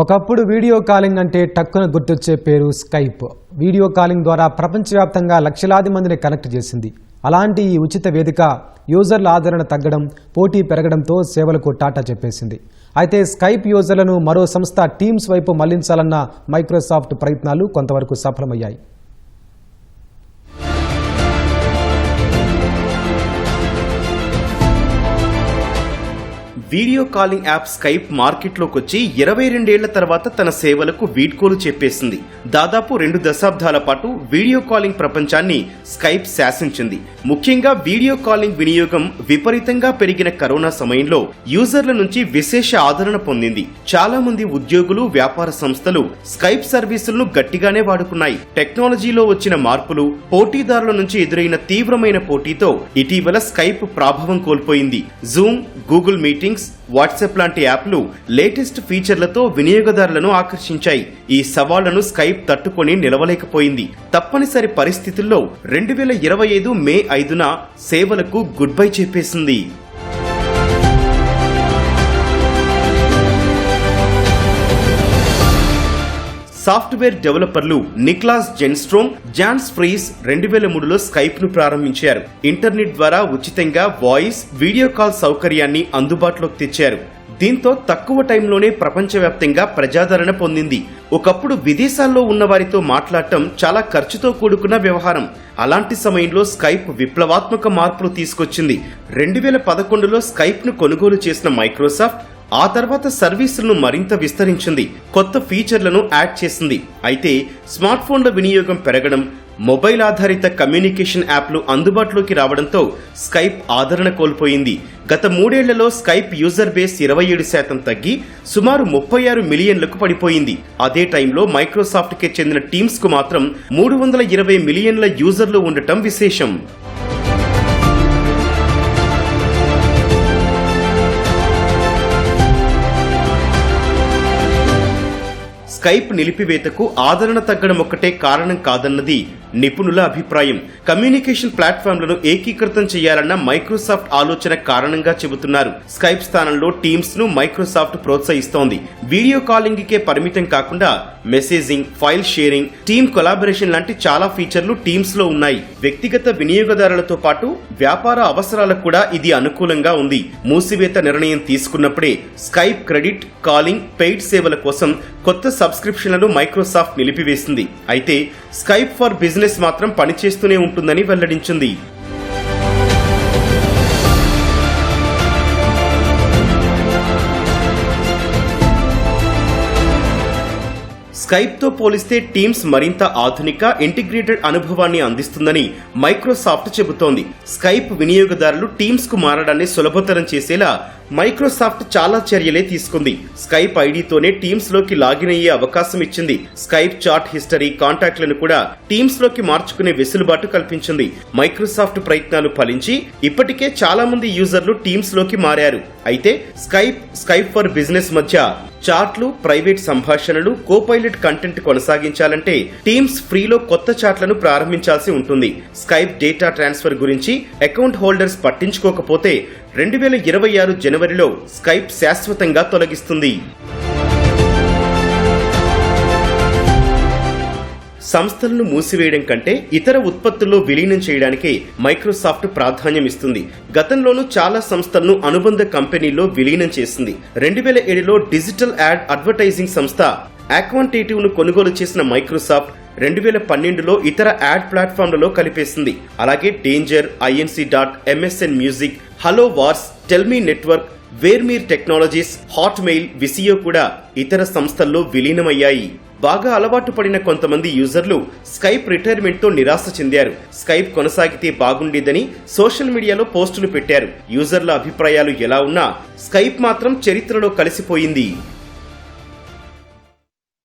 ఒకప్పుడు video calling అంటే టక్కున గుర్తొచ్చే పేరు స్కైప్. వీడియో కాలింగ్ ద్వారా ప్రపంచవ్యాప్తంగా లక్షలాది మందిని కనెక్ట్ చేసింది. అలాంటి ఈ ఉచిత వేదిక యూజర్ల ఆదరణ తగ్గడం పోటీ పెరగడంతో సేవలకు టాటా చెప్పేసింది. అయితే స్కైప్ యూజర్లను మరో సంస్థ టీమ్స్ వైపు మళ్ళించాలన్న మైక్రోసాఫ్ట్ ప్రయత్నాలు కొంతవరకు సఫలమయ్యాయి. వీడియో కాలింగ్ యాప్ స్కైప్ మార్కెట్లోకి వచ్చి ఇరవై రెండేళ్ళ తర్వాత తన సేవలకు వీడ్కోలు చెప్పేసింది. దాదాపు రెండు దశాబ్దాల పాటు వీడియో కాలింగ్ ప్రపంచాన్ని స్కైప్ శాసించింది. ముఖ్యంగా వీడియో కాలింగ్ వినియోగం విపరీతంగా పెరిగిన కరోనా సమయంలో యూజర్ల నుంచి విశేష ఆదరణ పొందింది. చాలా మంది ఉద్యోగులు వ్యాపార సంస్థలు స్కైప్ సర్వీసులను గట్టిగానే వాడుకున్నాయి. టెక్నాలజీలో వచ్చిన మార్పులు పోటీదారుల నుంచి ఎదురైన తీవ్రమైన పోటీతో ఇటీవల స్కైప్ ప్రాభవం కోల్పోయింది. జూమ్ గూగుల్ మీటింగ్స్ వాట్సాప్ లాంటి యాప్లు లేటెస్ట్ ఫీచర్లతో వినియోగదారులను ఆకర్షించాయి. ఈ సవాళ్ళను స్కైప్ తట్టుకొని నిలవలేకపోయింది. తప్పనిసరి పరిస్థితుల్లో రెండు వేల ఇరవై ఐదు మే ఐదున సేవలకు గుడ్ బై చెప్పేసింది. సాఫ్ట్వేర్ డెవలపర్లు నిక్లాస్ జెన్స్ట్రోమ్ జాన్స్ ఫ్రీస్ రెండు వేల మూడులో స్కైప్ను ప్రారంభించారు. ఇంటర్నెట్ ద్వారా ఉచితంగా వాయిస్ వీడియో కాల్ సౌకర్యాన్ని అందుబాటులోకి తెచ్చారు. దీంతో తక్కువ టైంలోనే ప్రపంచవ్యాప్తంగా ప్రజాదరణ పొందింది. ఒకప్పుడు విదేశాల్లో ఉన్న వారితో మాట్లాడటం చాలా ఖర్చుతో కూడుకున్న వ్యవహారం. అలాంటి సమయంలో స్కైప్ విప్లవాత్మక మార్పులు తీసుకొచ్చింది. రెండు వేల పదకొండులో స్కైప్ను కొనుగోలు చేసిన మైక్రోసాఫ్ట్ ఆ తర్వాత సర్వీసులను మరింత విస్తరించింది కొత్త ఫీచర్లను యాడ్ చేసింది. అయితే స్మార్ట్ ఫోన్ల వినియోగం పెరగడం మొబైల్ ఆధారిత కమ్యూనికేషన్ యాప్లు అందుబాటులోకి రావడంతో స్కైప్ ఆదరణ కోల్పోయింది. గత మూడేళ్ళలో స్కైప్ యూజర్ బేస్ ఇరవై ఏడు శాతం తగ్గి సుమారు ముప్పై ఆరు మిలియన్లకు పడిపోయింది. అదే టైంలో మైక్రోసాఫ్ట్కి చెందిన టీమ్స్కు మాత్రం మూడు వందల ఇరవై మిలియన్ల యూజర్లు ఉండటం విశేషం. స్కైప్ నిలిపివేతకు ఆదరణ తగ్గడం ఒక్కటే కారణం కాదన్నది నిపుణుల అభిప్రాయం. కమ్యూనికేషన్ ప్లాట్ఫామ్లను ఏకీకృతం చేయాలన్న మైక్రోసాఫ్ట్ ఆలోచన కారణంగా చెబుతున్నారు. స్కైప్ స్థానంలో టీమ్స్ను మైక్రోసాఫ్ట్ ప్రోత్సహిస్తోంది. వీడియో కాలింగ్ కే పరిమితం కాకుండా messaging file sharing team collaboration లాంటి చాలా ఫీచర్లు టీమ్స్లో ఉన్నాయి. వ్యక్తిగత వినియోగదారులతో పాటు వ్యాపార అవసరాలకు కూడా ఇది అనుకూలంగా ఉంది. మూసివేత నిర్ణయం తీసుకున్నప్పుడే స్కైప్ క్రెడిట్ కాలింగ్ పెయిడ్ సేవల కోసం కొత్త సబ్ సబ్స్క్రిప్షన్లను మైక్రోసాఫ్ట్ నిలిపివేసింది. అయితే స్కైప్ ఫర్ బిజినెస్ మాత్రం పనిచేస్తూనే ఉంటుందని వెల్లడించింది. స్కైప్తో పోలిస్తే టీమ్స్ మరింత ఆధునిక ఇంటిగ్రేటెడ్ అనుభవాన్ని అందిస్తుందని మైక్రోసాఫ్ట్ చెబుతోంది. స్కైప్ వినియోగదారులు టీమ్స్కు మారడాన్ని సులభతరం చేసేలా మైక్రోసాఫ్ట్ చాలా చర్యలే తీసుకుంది. స్కైప్ ఐడితోనే టీమ్స్లోకి లాగిన్ అయ్యే అవకాశం ఇచ్చింది. స్కైప్ చాట్ హిస్టరీ కాంటాక్ట్లను కూడా టీమ్స్లోకి మార్చుకునే వెసులుబాటు కల్పించింది. మైక్రోసాఫ్ట్ ప్రయత్నాలు ఫలించి ఇప్పటికే చాలా మంది యూజర్లు టీమ్స్లోకి మారారు. అయితే స్కైప్ స్కైప్ ఫర్ బిజినెస్ మధ్య చాట్లు ప్రైవేట్ సంభాషణలు కోపైలట్ కంటెంట్ కొనసాగించాలంటే టీమ్స్ ఫ్రీలో కొత్త చాట్లను ప్రారంభించాల్సి ఉంటుంది. స్కైప్ డేటా ట్రాన్స్ఫర్ గురించి అకౌంట్ హోల్డర్స్ పట్టించుకోకపోతే రెండు వేల ఇరవై ఆరు జనవరిలో స్కైప్ శాశ్వతంగా తొలగిస్తుంది. సంస్థలను మూసివేయడం కంటే ఇతర ఉత్పత్తుల్లో విలీనం చేయడానికే మైక్రోసాఫ్ట్ ప్రాధాన్యం ఇస్తుంది గతంలోనూ చాలా సంస్థలను అనుబంధ కంపెనీల్లో విలీనం చేసింది. రెండు వేల ఏడులో డిజిటల్ యాడ్ అడ్వర్టైజింగ్ సంస్థ ఆక్వాంటేటివ్ను కొనుగోలు చేసిన మైక్రోసాఫ్ట్ రెండు వేల పన్నెండులో ఇతర యాడ్ ప్లాట్ఫామ్లలో కలిపేసింది. అలాగే Danger INC dot MSN Music Halo Wars TellMe Network Vermeer Technologies Hotmail Visio కూడా ఇతర సంస్థల్లో విలీనమయ్యాయి. బాగా అలవాటు పడిన కొంతమంది యూజర్లు స్కైప్ రిటైర్మెంట్తో నిరాశ చెందారు. స్కైప్ కొనసాగితే బాగుండేదని సోషల్ మీడియాలో పోస్టులు పెట్టారు. యూజర్ల అభిప్రాయాలు ఎలా ఉన్నా స్కైప్ మాత్రం చరిత్రలో కలిసిపోయింది.